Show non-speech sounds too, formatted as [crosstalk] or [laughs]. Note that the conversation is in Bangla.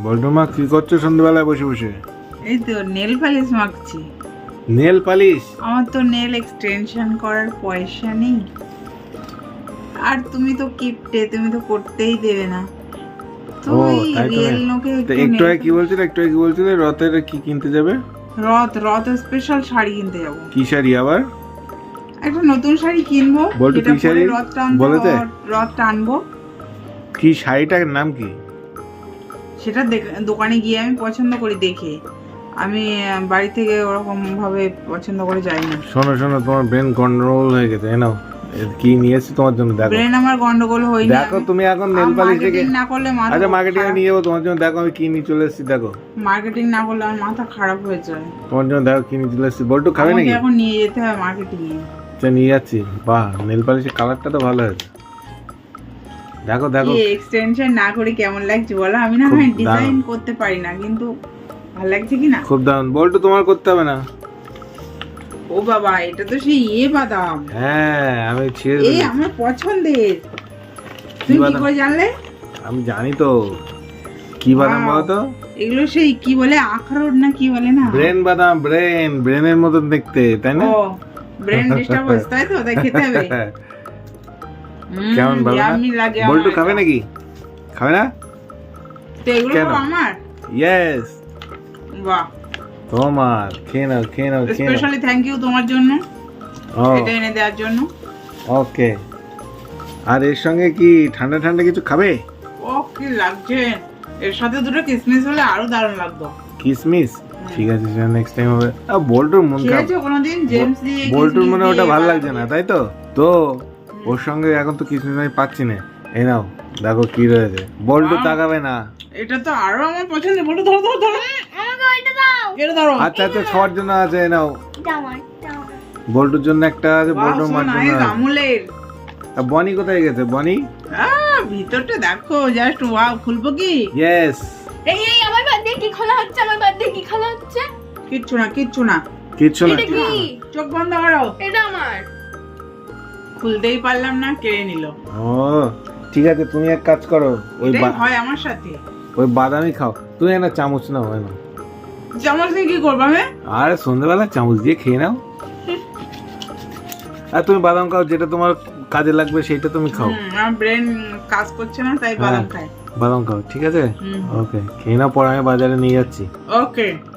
বল্টু মা কি করছ সন্ধ্যেবেলায় বসে বসে? এই তো নেল পালিশ মাখছি। Nail polish? আমার তো নেল এক্সটেনশন করার পয়সা নেই। আর তুমি তো কিপটে তুমি তো করতেই দেবে না। তুই রিয়েল নোকে একটু কি বলছিলে একটু কি বলছিলে রথের কি কিনতে যাবে? রথ রথ স্পেশাল শাড়ি কিনতে যাব। কি শাড়ি আবার? একটা নতুন শাড়ি কিনবো যেটা কি শাড়ি? টানবো রথ টানবো কি শাড়িটার নাম কি? সেটা দোকানে গিয়ে আমি পছন্দ করি দেখে। আমি বাড়ি থেকে ওরকম ভাবে পছন্দ করে যাই না। শোনো শোনো তোমার ব্রেন গন্ডগোল হয়ে গেছে নাও। কি নিয়েছি তোমার জন্য? দেখো। ব্রেন আমার গন্ডগোল হয়নি দেখো তুমি এখন নেল পালিশ থেকে না করলে মাথা আচ্ছা মার্কেটিং নিয়ে যাব তোমার জন্য দেখো আমি কি নিয়ে চলে এসেছি দেখো। মার্কেটিং না করলে আমার মাথা খারাপ হয়ে যায়। তোমার জন্য দেখো কি নিয়ে চলে এসেছি। বল্টু খাবে নাকি? এখন নিয়ে যেতে হবে মার্কেটিং এ। আচ্ছা নিয়ে যাচ্ছি। বাহ নেল পালিশের কালারটা তো ভালো হয়েছে। দেখো দেখো। এই এক্সটেনশন না করে কেমন লাগছে বলো? আমি না হয় ডিজাইন করতে পারি না কিন্তু ভালো লাগছে কি না? খুব দারুণ। বল্টু তোমার করতে হবে না? ও বাবা এটা তো সেই ইয়ে বাদাম। হ্যাঁ আমি ছেড়ে এই আমার পছন্দের। তুমি কি? করে জানলে? আমি জানি তো। কি বাদাম বলো তো? এগুলো সেই কি বলে আখরোট না কি বলে না? ব্রেন বাদাম ব্রেন। ব্রেনের মতন দেখতে তাই না? ও ব্রেন [laughs] ডিস্টার্ব হচ্ছে তাই তো? তাই খেতে হবে? [laughs] কেমন ভালো না? বল্টু খাবে নাকি? খাবে না? কেন? আমার? ইয়েস বাহ। তোমার খেয়ে নাও খেয়ে নাও খেয়ে নাও। স্পেশালি থ্যাংক ইউ তোমার জন্য এটা এনে দেওয়ার জন্য। ওকে আর এর সঙ্গে কি ঠান্ডা ঠান্ডা কিছু খাবে? ও কি লাগছে। এর সাথে দুটো কিসমিস হলে আরও দারুণ লাগতো। কিসমিস? ঠিক আছে সেটা নেক্সট টাইম হবে। আ, বল্টুর মন খারাপ। কোনোদিন? জেমস দিয়ে বল্টুর মনে ওটা ভালো লাগছে না তাই তো? তো ওর সঙ্গে এখন তো কিছু আমি পাচ্ছি না। এই নাও দেখো কি রয়েছে। বল্টু. তাকাবে না। এটা তো আরও আমার পছন্দ। বলতো ধরো ধরো ধরো। আমাকে ওইটা দাও। এটা ধরো। আচ্ছা আচ্ছা সবার জন্য আছে এই নাও। এটা আমার এটা আমার। বল্টুর জন্য একটা আছে Wow, মার জন্য আছে। আমুলের আর বনি কোথায় গেছে? বনি? আহ, ভিতরটা দেখো জাস্ট ওয়াও খুলবো কি? ইয়েস এই এই আমার বার্থডে কি খোলা হচ্ছে? আমার বার্থডে কি খোলা হচ্ছে? কিচ্ছু না কিচ্ছু না। কিচ্ছু না। এটা কি? চোখ বন্ধ করো। এটা আমার। খুলতেই পারলাম না কেড়ে নিল। ও ঠিক আছে তুমি এক কাজ করো ওই বা- হয় আমার সাথে। ওই বাদামি খাও। তুমি একটা চামচ নাও হয় না। চামচ দিয়ে কি করব আমি আর সন্ধ্যাবেলা চামচ দিয়ে খেয়ে নাও। আর তুমি বাদাম খাও যেটা তোমার কাজে লাগবে সেটা তুমি খাও। হুম, আমার ব্রেন কাজ করছে না তাই হ্যাঁ। বাদাম খাই। বাদাম খাও ঠিক আছে? হুম। ওকে খেয়ে নাও পরে আমি বাজারে নিয়ে যাচ্ছি। ওকে।